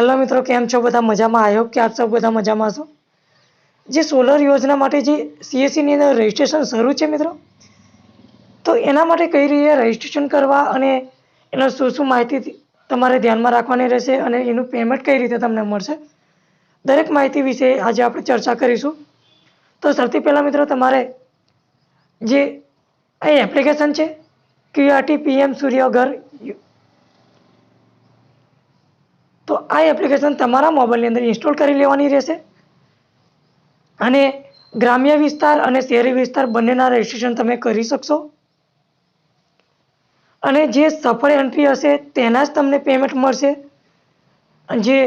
Hello મિત્રો, કેમ છો? બધા મજામાં? આવ્યો કે આપ સૌ બધા મજામાં છો જે સોલર યોજના માટે જે સીએસસીની અંદર રજિસ્ટ્રેશન શરૂ છે મિત્રો, તો એના માટે કઈ રીતે રજિસ્ટ્રેશન કરવા અને એનો શું શું માહિતી તમારે ધ્યાનમાં રાખવાની રહેશે અને એનું પેમેન્ટ કઈ રીતે તમને મળશે? દરેક માહિતી વિશે આજે આપણે ચર્ચા કરીશું. તો સૌથી પહેલાં મિત્રો, તમારે જે અહીં એપ્લિકેશન છે ક્યુઆરટી પીએમ સૂર્યઘર તો આ એપ્લિકેશન તમારા મોબાઈલની અંદર ઇન્સ્ટોલ કરી લેવાની રહેશે. અને ગ્રામ્ય વિસ્તાર અને શહેરી વિસ્તાર બંનેના રજિસ્ટ્રેશન તમે કરી શકશો. અને જે સફળ એન્ટ્રી હશે તેના જ તમને પેમેન્ટ મળશે. જે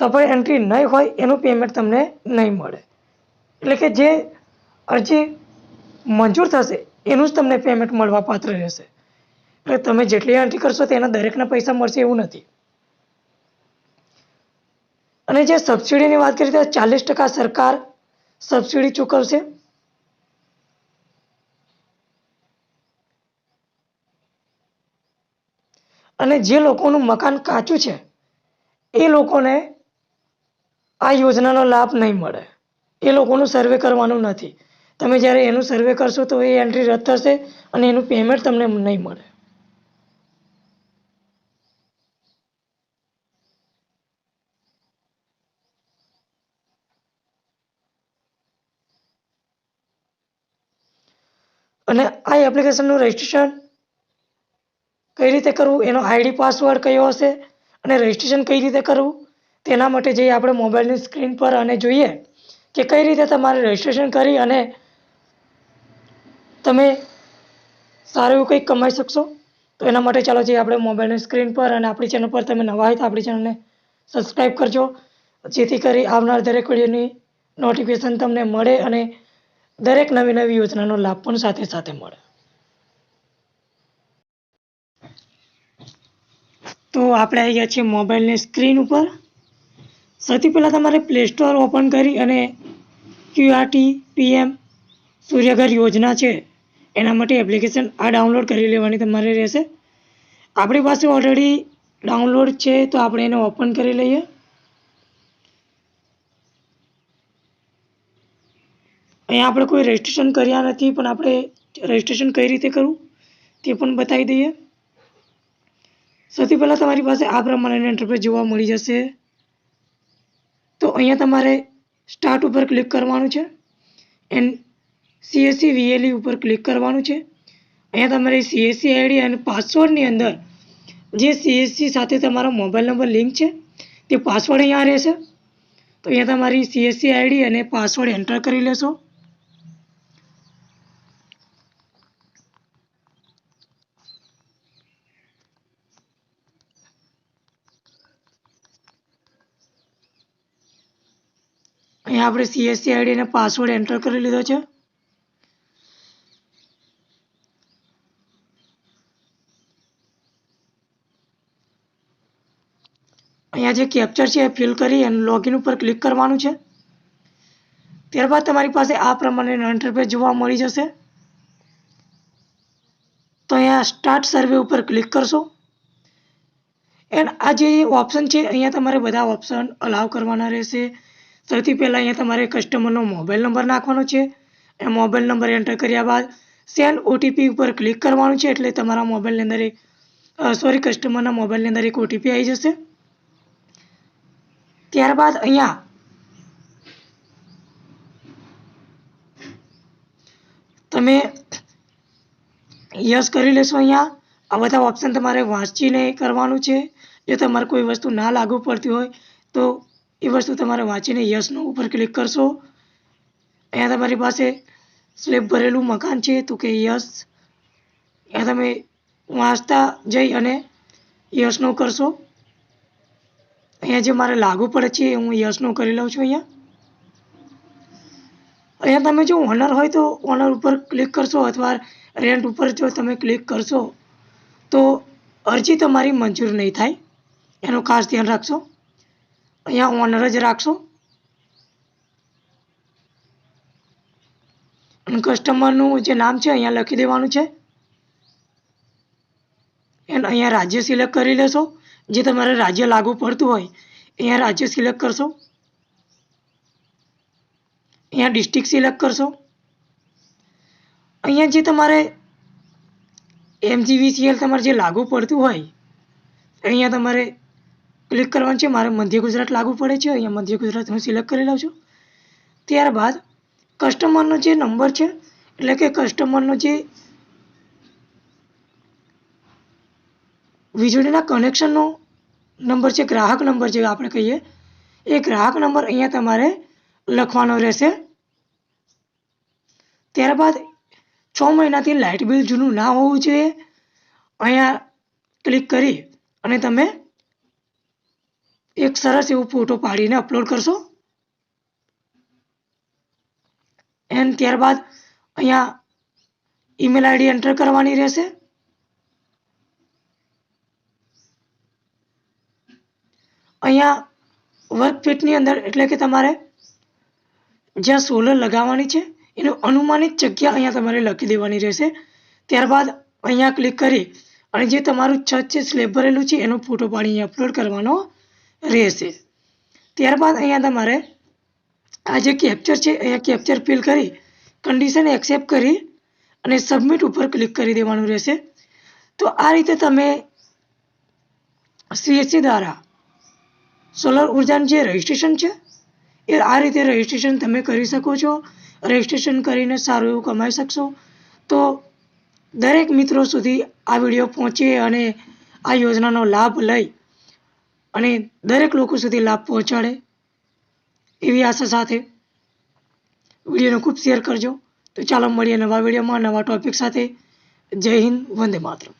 સફળ એન્ટ્રી નહીં હોય એનું પેમેન્ટ તમને નહીં મળે. એટલે કે જે અરજી મંજૂર થશે એનું જ તમને પેમેન્ટ મળવા પાત્ર રહેશે. એટલે તમે જેટલી એન્ટ્રી કરશો તેના દરેકના પૈસા મળશે એવું નથી. અને જે સબસિડીની વાત કરીએ તો ચાલીસ ટકા સરકાર સબસિડી ચૂકવશે. અને જે લોકોનું મકાન કાચું છે, એ લોકોને આ યોજનાનો લાભ નહીં મળે. એ લોકોનું સર્વે કરવાનું નથી. તમે જ્યારે એનું સર્વે કરશો તો એ એન્ટ્રી રદ થશે અને એનું પેમેન્ટ તમને નહીં મળે. અને આ એપ્લિકેશનનું રજિસ્ટ્રેશન કઈ રીતે કરવું? એનો આઈડી પાસવર્ડ કયો હશે? અને રજિસ્ટ્રેશન કઈ રીતે કરવું? તેના માટે જઈએ આપણે મોબાઈલની સ્ક્રીન પર અને જોઈએ કે કઈ રીતે તમારે રજિસ્ટ્રેશન કરી અને તમે સારું એવું કંઈક કમાઈ શકશો? તો એના માટે ચાલો જઈએ આપણે મોબાઈલની સ્ક્રીન પર અને આપણી ચેનલ પર તમે નવા હોય તો આપણી ચેનલને સબસ્ક્રાઈબ કરજો. જેથી કરી આવનાર દરેક વિડીયોની નોટિફિકેશન તમને મળે અને દરેક નવી નવી યોજનાનો લાભ પણ સાથે સાથે મળે. તો આપણે આવી ગયા છીએ મોબાઈલની સ્ક્રીન ઉપર. સૌથી પહેલાં તમારે પ્લે સ્ટોર ઓપન કરી અને ક્યુઆરટી પીએમ સૂર્યઘર યોજના છે, એના માટે એપ્લિકેશન આ ડાઉનલોડ કરી લેવાની તમારે રહેશે. આપણી પાસે ઓલરેડી ડાઉનલોડ છે, તો આપણે એને ઓપન કરી લઈએ. અહીંયા આપણે કોઈ રજિસ્ટ્રેશન કર્યા નથી, પણ આપણે રજિસ્ટ્રેશન કઈ રીતે કરવું તે પણ બતાવી દઈએ. સૌથી પહેલાં તમારી પાસે આ પ્રમાણેની ઇન્ટરફેસ જોવા મળી જશે. તો અહીંયા તમારે સ્ટાર્ટ ઉપર ક્લિક કરવાનું છે એન્ડ સીએસસી વીએલઈ ઉપર ક્લિક કરવાનું છે. અહીંયા તમારે સીએસસી આઈડી અને પાસવર્ડની અંદર જે સીએસસી સાથે તમારો મોબાઈલ નંબર લિંક છે, તે પાસવર્ડ અહીંયા રહેશે. તો અહીંયા તમારી સીએસસી આઈડી અને પાસવર્ડ એન્ટર કરી લેશો. અહીંયા આપણે સીએસસી આઈડી અને પાસવર્ડ એન્ટર કરી લીધો છે. અહીંયા જે કેપ્ચર છે એ ફિલ કરી અને લોગિન ઉપર ક્લિક કરવાનું છે. ત્યારબાદ તમારી પાસે આ પ્રમાણે ઇન્ટરફેસ જોવા મળી જશે. તો અહીંયા સ્ટાર્ટ સર્વે ઉપર ક્લિક કરશો. એન્ડ આ જે ઓપ્શન છે, અહીંયા તમારે બધા ઓપ્શન અલાવ કરવાના રહેશે. સૌથી પહેલાં અહીંયા તમારે કસ્ટમરનો મોબાઈલ નંબર નાખવાનો છે. એ મોબાઈલ નંબર એન્ટર કર્યા બાદ સેન્ડ ઓટીપી ઉપર ક્લિક કરવાનું છે એટલે તમારા મોબાઈલની અંદર એક સોરી કસ્ટમરના મોબાઈલની અંદર એક ઓટીપી આવી જશે. ત્યારબાદ અહીંયા તમે યસ કરી લેશો અહીંયા. આ બધા ઓપ્શન તમારે વાંચીને કરવાનું છે. જો તમારે કોઈ વસ્તુ ના લાગુ પડતી હોય તો એ વસ્તુ તમારે વાંચીને યસનો ઉપર ક્લિક કરશો. અહીંયા તમારી પાસે સ્લેબ ભરેલું મકાન છે તો કે યસ અહીંયા તમે વાંચતા જઈ અને યસનો કરશો. અહીંયા જે મારે લાગુ પડે છે એ હું યસનો કરી લઉં છું અહીંયા. અહીંયા તમે જો ઓનર હોય તો ઓનર ઉપર ક્લિક કરશો અથવા રેન્ટ ઉપર જો તમે ક્લિક કરશો તો અરજી તમારી મંજૂર નહીં થાય. એનું ખાસ ધ્યાન રાખશો. અહીંયા ઓનર જ રાખશો. કસ્ટમરનું જે નામ છે, અહીંયા લખી દેવાનું છે. એન્ડ અહીંયા રાજ્ય સિલેક્ટ કરી લેશો. જે તમારે રાજ્ય લાગુ પડતું હોય, અહીંયા રાજ્ય સિલેક્ટ કરશો. અહીંયા ડિસ્ટ્રિક્ટ સિલેક્ટ કરશો. અહીંયા જે તમારે એમજીવીસીએલ તમારે જે લાગુ પડતું હોય, અહીંયા તમારે ક્લિક કરવાનું છે, મારે મધ્ય ગુજરાત લાગુ પડે છે, અહીંયા મધ્ય ગુજરાત હું સિલેક્ટ કરી લઉં છું. ત્યારબાદ કસ્ટમરનો જે નંબર છે, એટલે કે કસ્ટમરનો જે વીજળીના કનેક્શનનો નંબર છે, ગ્રાહક નંબર જે આપણે કહીએ, એ ગ્રાહક નંબર અહીંયા તમારે લખવાનો રહેશે. ત્યારબાદ છ મહિનાથી લાઇટ બિલ જૂનું ના હોવું જોઈએ. અહીંયા ક્લિક કરી અને તમે એક સરસ એવો ફોટો પાડીને અપલોડ કરશો. એન્ડ ત્યારબાદ અહીંયા ઈમેલ આઈડી એન્ટર કરવાની રહેશે. અહીંયા વર્ક અંદર એટલે કે તમારે જ્યાં સોલર લગાવવાની છે, એનું અનુમાનિત જગ્યા અહીંયા તમારે લખી દેવાની રહેશે. ત્યારબાદ અહીંયા ક્લિક કરી અને જે તમારું છત છે સ્લેબ ભરેલું છે, એનો ફોટો પાડી અહીંયા અપલોડ કરવાનો. રહેશે. ત્યારબાદ અહીંયા તમારે આ જે કેપ્ચર છે, અહીંયા કેપ્ચર ફિલ કરી કન્ડિશન એક્સેપ્ટ કરી અને સબમિટ ઉપર ક્લિક કરી દેવાનું રહેશે. તો આ રીતે તમે સીએસસી દ્વારા સોલર ઉર્જાનું જે રજિસ્ટ્રેશન છે, એ આ રીતે રજિસ્ટ્રેશન તમે કરી શકો છો. રજિસ્ટ્રેશન કરીને સારું એવું કમાઈ શકશો. તો દરેક મિત્રો સુધી આ વીડિયો પહોંચે અને આ યોજનાનો લાભ લઈ અને દરેક લોકો સુધી લાભ પહોંચાડે એવી આશા સાથે વિડીયોને ખૂબ શેર કરજો. તો ચાલો મળીએ નવા વિડીયોમાં નવા ટોપિક સાથે. જય હિન્દ, વંદે માતરમ.